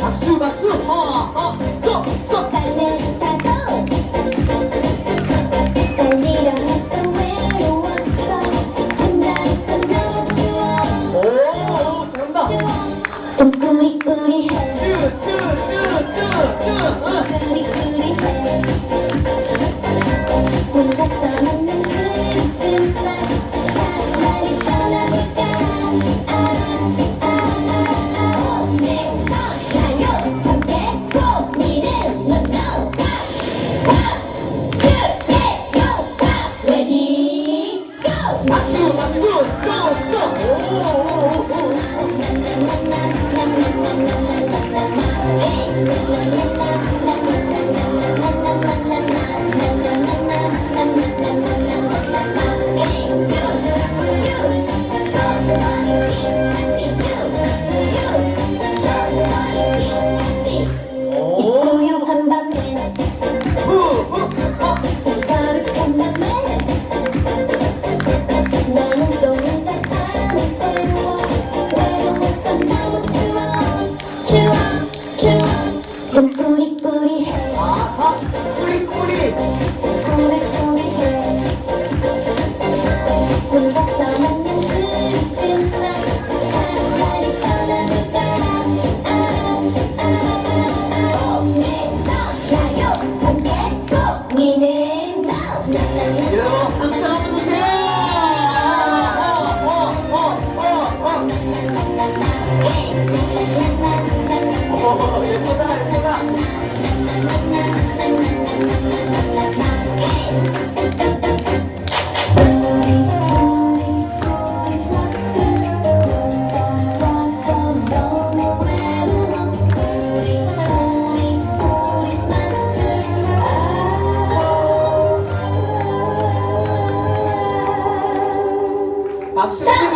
박수 박수 어어또또. 어. Oh, 나나나나 여러분, 박수 한번 주세요. 예쁘다, 예쁘다. 박수. 박수,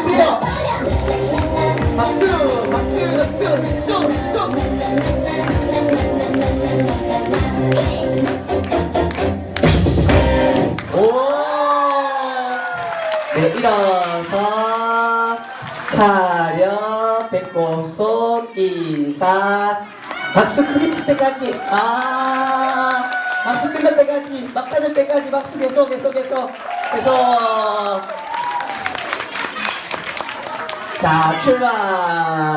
박수, 박수. 네, 일어서 차렷, 배꼽 손 인사. 박수 크게 칠 때까지. 아, 박수 끝날 때까지, 막 닫을 때까지 박수 계속, 계속, 계속, 계속. 小吃了。